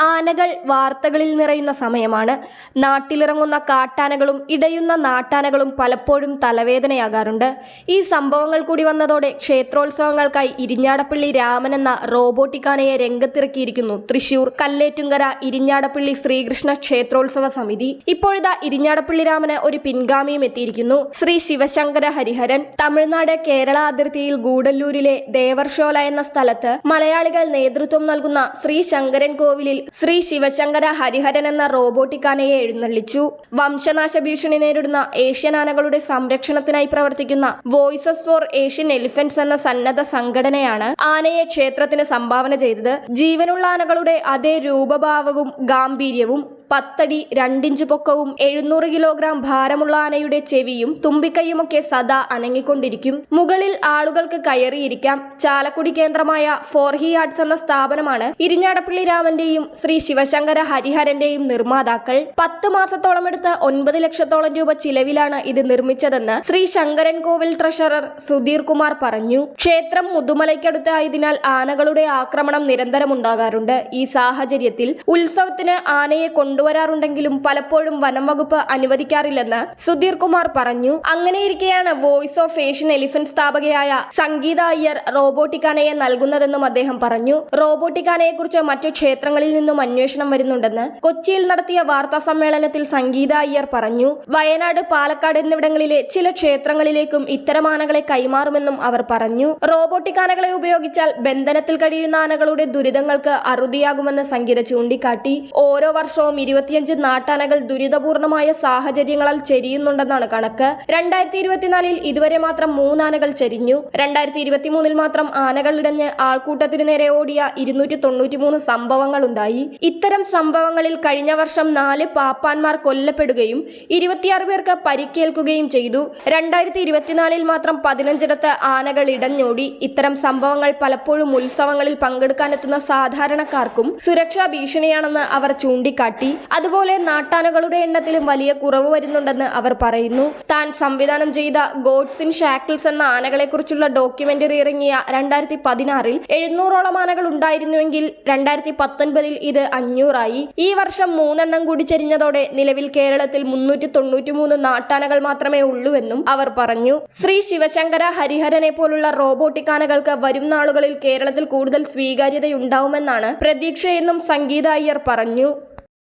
ആനകൾ വാർത്തകളിൽ നിറയുന്ന സമയമാണ്. നാട്ടിലിറങ്ങുന്ന കാട്ടാനകളും ഇടയുന്ന നാട്ടാനകളും പലപ്പോഴും തലവേദനയാകാറുണ്ട്. ഈ സംഭവങ്ങൾ കൂടി വന്നതോടെ ക്ഷേത്രോത്സവങ്ങൾക്കായി ഇരിഞ്ഞാടപ്പള്ളി രാമൻ എന്ന റോബോട്ടിക് ആനയെ രംഗത്തിറക്കിയിരിക്കുന്നു. തൃശൂർ കല്ലേറ്റുങ്കര ഇരിഞ്ഞാടപ്പള്ളി ശ്രീകൃഷ്ണ ക്ഷേത്രോത്സവ സമിതി. ഇപ്പോഴിതാ ഇരിഞ്ഞാടപ്പള്ളി രാമന് ഒരു പിൻഗാമിയും എത്തിയിരിക്കുന്നു. ശ്രീ ശിവശങ്കര ഹരിഹരൻ. തമിഴ്നാട് കേരള അതിർത്തിയിൽ ഗൂഡല്ലൂരിലെ ദേവർഷോല എന്ന സ്ഥലത്ത് മലയാളികൾ നേതൃത്വം നൽകുന്ന ശ്രീ ശങ്കരൻ കോവിലിൽ ശ്രീ ശിവശങ്കര ഹരിഹരൻ എന്ന റോബോട്ടിക് ആനയെ എഴുന്നള്ളിച്ചു. വംശനാശ ഭീഷണി നേരിടുന്ന ഏഷ്യൻ ആനകളുടെ സംരക്ഷണത്തിനായി പ്രവർത്തിക്കുന്ന വോയിസസ് ഫോർ ഏഷ്യൻ എലിഫന്റ്സ് എന്ന സന്നദ്ധ സംഘടനയാണ് ആനയെ ക്ഷേത്രത്തിന് സംഭാവന ചെയ്തത്. ജീവനുള്ള ആനകളുടെ അതേ രൂപഭാവവും ഗാംഭീര്യവും പത്തടി രണ്ടിഞ്ച് പൊക്കവും എഴുന്നൂറ് കിലോഗ്രാം ഭാരമുള്ള ആനയുടെ ചെവിയും തുമ്പിക്കൈയുമൊക്കെ സദാ അനങ്ങിക്കൊണ്ടിരിക്കും. മുകളിൽ ആളുകൾക്ക് കയറിയിരിക്കാം. ചാലക്കുടി കേന്ദ്രമായ ഫോർഹി ആർട്സ് എന്ന സ്ഥാപനമാണ് ഇരിഞ്ഞാടപ്പള്ളി രാമന്റെയും ശ്രീ ശിവശങ്കര ഹരിഹരന്റെയും നിർമ്മാതാക്കൾ. പത്ത് മാസത്തോളം എടുത്ത് ഒൻപത് ലക്ഷത്തോളം രൂപ ചിലവിലാണ് ഇത് നിർമ്മിച്ചതെന്ന് ശ്രീ ശങ്കരൻ കോവിൽ ട്രഷറർ സുധീർ കുമാർ പറഞ്ഞു. ക്ഷേത്രം മുതുമലയ്ക്കടുത്തായതിനാൽ ആനകളുടെ ആക്രമണം നിരന്തരമുണ്ടാകാറുണ്ട്. ഈ സാഹചര്യത്തിൽ ഉത്സവത്തിന് ആനയെ കൊണ്ടുവരാറുണ്ടെങ്കിലും പലപ്പോഴും വനം വകുപ്പ് അനുവദിക്കാറില്ലെന്ന് സുധീർ കുമാർ പറഞ്ഞു. അങ്ങനെയിരിക്കെയാണ് വോയിസ് ഓഫ് ഏഷ്യൻ എലിഫന്റ് സ്ഥാപകയായ സംഗീത അയ്യർ റോബോട്ടിക് ആനയെ നൽകുന്നതെന്നും അദ്ദേഹം പറഞ്ഞു. റോബോട്ടിക് ആനയെ കുറിച്ച് മറ്റു ക്ഷേത്രങ്ങളിൽ നിന്നും അന്വേഷണം വരുന്നുണ്ടെന്ന് കൊച്ചിയിൽ നടത്തിയ വാർത്താ സമ്മേളനത്തിൽ സംഗീത അയ്യർ പറഞ്ഞു. വയനാട് പാലക്കാട് എന്നിവിടങ്ങളിലെ ചില ക്ഷേത്രങ്ങളിലേക്കും ഇത്തരം ആനകളെ കൈമാറുമെന്നും അവർ പറഞ്ഞു. റോബോട്ടിക് ആനകളെ ഉപയോഗിച്ചാൽ ബന്ധനത്തിൽ കഴിയുന്ന ആനകളുടെ ദുരിതങ്ങൾക്ക് അറുതിയാകുമെന്ന് സംഗീത ചൂണ്ടിക്കാട്ടി. ഓരോ വർഷവും ഇരുപത്തിയഞ്ച് നാട്ടാനകൾ ദുരിതപൂർണമായ സാഹചര്യങ്ങളാൽ ചെരിയുന്നുണ്ടെന്നാണ് കണക്ക്. രണ്ടായിരത്തി ഇരുപത്തിനാലിൽ ഇതുവരെ മാത്രം മൂന്നാനകൾ ചെരിഞ്ഞു. രണ്ടായിരത്തി ഇരുപത്തിമൂന്നിൽ മാത്രം ആനകൾ ഇടഞ്ഞ് ആൾക്കൂട്ടത്തിനു നേരെ ഓടിയ ഇരുന്നൂറ്റി തൊണ്ണൂറ്റിമൂന്ന് സംഭവങ്ങൾ ഉണ്ടായി ഇത്തരം സംഭവങ്ങളിൽ കഴിഞ്ഞ വർഷം നാല് പാപ്പാന്മാർ കൊല്ലപ്പെടുകയും ഇരുപത്തിയാറ് പേർക്ക് പരിക്കേൽക്കുകയും ചെയ്തു. രണ്ടായിരത്തി ഇരുപത്തിനാലിൽ മാത്രം പതിനഞ്ചിടത്ത് ആനകൾ ഇടഞ്ഞോടി. ഇത്തരം സംഭവങ്ങൾ പലപ്പോഴും ഉത്സവങ്ങളിൽ പങ്കെടുക്കാനെത്തുന്ന സാധാരണക്കാർക്കും സുരക്ഷാ ഭീഷണിയാണെന്ന് അവർ ചൂണ്ടിക്കാട്ടി. അതുപോലെ നാട്ടാനകളുടെ എണ്ണത്തിലും വലിയ കുറവ് വരുന്നുണ്ടെന്ന് അവർ പറയുന്നു. താൻ സംവിധാനം ചെയ്ത ഗോഡ്സ് ഇൻ ഷാക്കിൾസ് എന്ന ആനകളെക്കുറിച്ചുള്ള ഡോക്യുമെന്ററി ഇറങ്ങിയ രണ്ടായിരത്തി പതിനാറിൽ എഴുന്നൂറോളം ആനകൾ ഉണ്ടായിരുന്നുവെങ്കിൽ രണ്ടായിരത്തി പത്തൊൻപതിൽ ഇത് അഞ്ഞൂറായി. ഈ വർഷം മൂന്നെണ്ണം കൂടി ചരിഞ്ഞതോടെ നിലവിൽ കേരളത്തിൽ മുന്നൂറ്റി തൊണ്ണൂറ്റി മൂന്ന് നാട്ടാനകൾ മാത്രമേ ഉള്ളൂവെന്നും അവർ പറഞ്ഞു. ശ്രീ ശിവശങ്കര ഹരിഹരനെ പോലുള്ള റോബോട്ടിക് ആനകൾക്ക് വരും നാളുകളിൽ കേരളത്തിൽ കൂടുതൽ സ്വീകാര്യതയുണ്ടാവുമെന്നാണ് പ്രതീക്ഷയെന്നും സംഗീത അയ്യർ പറഞ്ഞു.